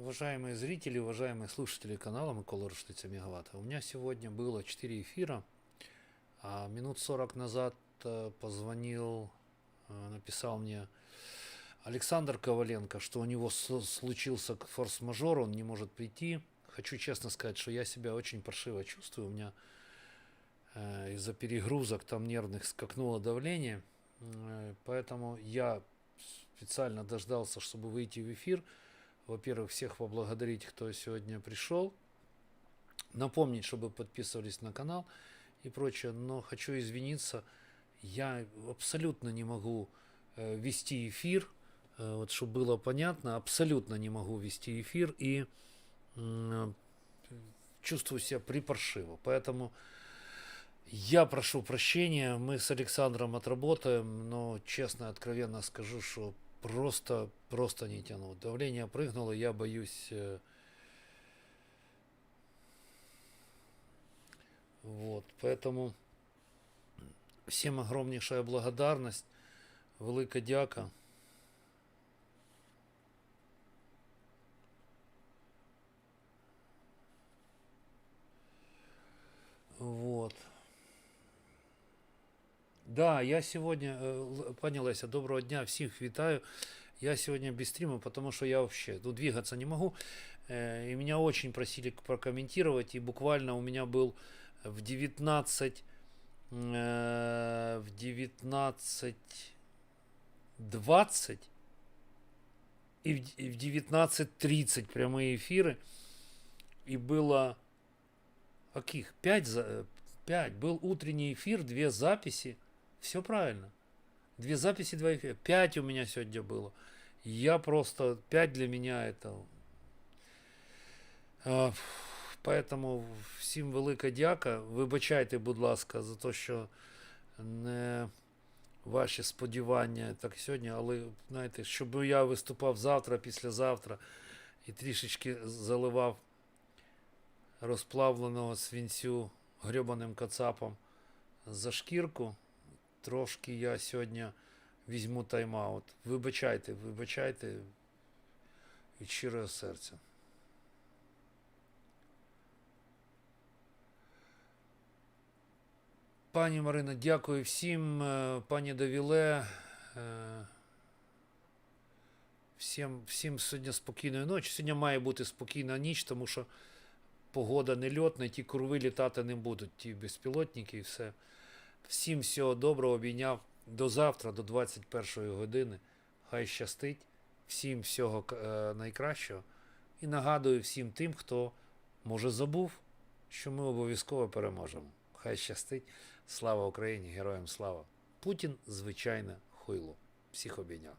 Уважаемые зрители, уважаемые слушатели канала Микола Руштиця Мегаватта. У меня сегодня было 4 эфира. А минут 40 назад э, позвонил, э, написал мне Александр Коваленко, что у него случился форс-мажор, он не может прийти. Хочу честно сказать, что я себя очень паршиво чувствую. У меня э, из-за перегрузок там нервных скакнуло давление. Поэтому я специально дождался, чтобы выйти в эфир. Во-первых, всех поблагодарить, кто сегодня пришел. Напомнить, чтобы подписывались на канал и прочее. Но хочу извиниться, я абсолютно не могу э, вести эфир. Э, вот чтобы было понятно, абсолютно не могу вести эфир и м, чувствую себя припаршиво. Поэтому я прошу прощения, мы с Александром отработаем, но честно, откровенно скажу, что просто, просто не тяну. Давление прыгнуло, я боюсь. э, Вот, поэтому всем огромнейшая благодарность, велика дяка. Да, я сегодня, э, Л- пані Леся, доброго дня, всіх вітаю. Я сегодня без стрима, потому что я вообще ну, двигаться не могу. Э, И меня очень просили к- прокомментировать. И буквально у меня был в 19 э, в 19 20 и в, д- и в 19.30 прямые эфиры. И было каких? Пять, за- э, пять. Был утренний эфир, две записи. Все правильно. Две записи, два эфира. Пять у меня сегодня было. Я просто... Пять для меня это... А, Поэтому всім велика дяка. Вибачайте, будь ласка, за те, що не ваші сподівання так сьогодні, але знаєте, щоб я виступав завтра, післязавтра і трішечки заливав розплавленого свинцю грьобаним кацапом за шкірку, трошки я сьогодні візьму тайм-аут. Вибачайте, вибачайте від щирого серця. Пані Марино, дякую всім. е, Пані Давіле. е, Всім, всім сьогодні спокійної ночі. Сьогодні має бути спокійна ніч, тому що погода не льотна, ті курви літати не будуть, ті безпілотники і все. Всім всього доброго обійняв. До завтра, до 21 години. Хай щастить. Всім всього е, найкращого. І нагадую всім тим, хто може забув, що ми обов'язково переможемо. Хай щастить. Слава Україні, героям слава. Путін звичайне хуйло. Всіх обійняв.